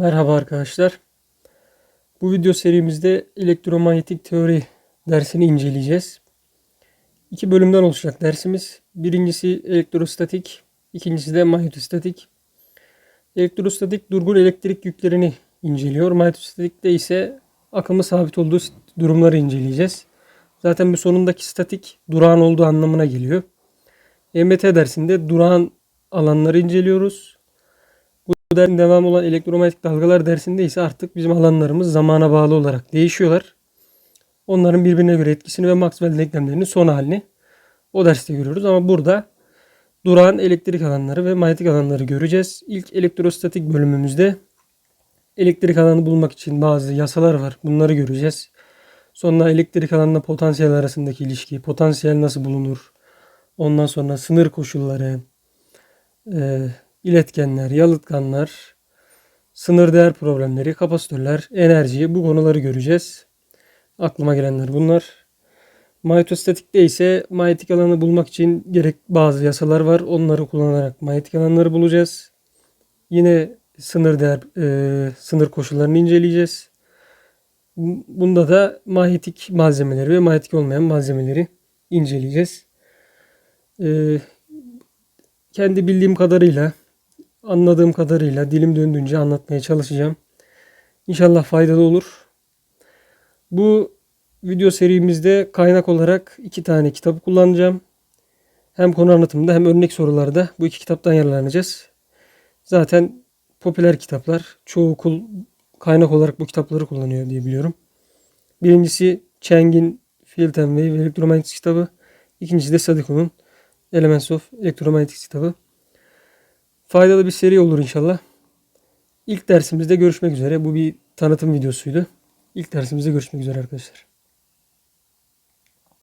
Merhaba arkadaşlar. Bu video serimizde elektromanyetik teori dersini inceleyeceğiz. İki bölümden oluşacak dersimiz. Birincisi elektrostatik, ikincisi de manyetostatik. Elektrostatik durgun elektrik yüklerini inceliyor. Manyetostatikte ise akımı sabit olduğu durumları inceleyeceğiz. Zaten bu sonundaki statik durağan olduğu anlamına geliyor. EMT dersinde durağan alanları inceliyoruz. Bu dersin devamı olan elektromanyetik dalgalar dersinde ise artık bizim alanlarımız zamana bağlı olarak değişiyorlar. Onların birbirine göre etkisini ve Maxwell denklemlerinin son halini o derste görüyoruz. Ama burada durağan elektrik alanları ve manyetik alanları göreceğiz. İlk elektrostatik bölümümüzde elektrik alanı bulmak için bazı yasalar var. Bunları göreceğiz. Sonra elektrik alanla potansiyel arasındaki ilişki, potansiyel nasıl bulunur? Ondan sonra sınır koşulları, e, iletkenler, yalıtkanlar, sınır değer problemleri, kapasitörler, enerji bu konuları göreceğiz. Aklıma gelenler bunlar. Manyetostatikte ise manyetik alanı bulmak için gerek bazı yasalar var. Onları kullanarak manyetik alanları bulacağız. Yine sınır değer, e, sınır koşullarını inceleyeceğiz. Bunda da manyetik malzemeleri ve manyetik olmayan malzemeleri inceleyeceğiz. E, kendi bildiğim kadarıyla anladığım kadarıyla dilim döndüğünce anlatmaya çalışacağım. İnşallah faydalı olur. Bu video serimizde kaynak olarak iki tane kitabı kullanacağım. Hem konu anlatımında hem örnek sorularda bu iki kitaptan yararlanacağız. Zaten popüler kitaplar. Çoğu okul kaynak olarak bu kitapları kullanıyor diye biliyorum. Birincisi Cheng'in Field and Wave Elektromanyetik kitabı. İkincisi de Sadiko'nun Elements of Elektromanyetik kitabı. Faydalı bir seri olur inşallah. İlk dersimizde görüşmek üzere. Bu bir tanıtım videosuydu. İlk dersimizde görüşmek üzere arkadaşlar.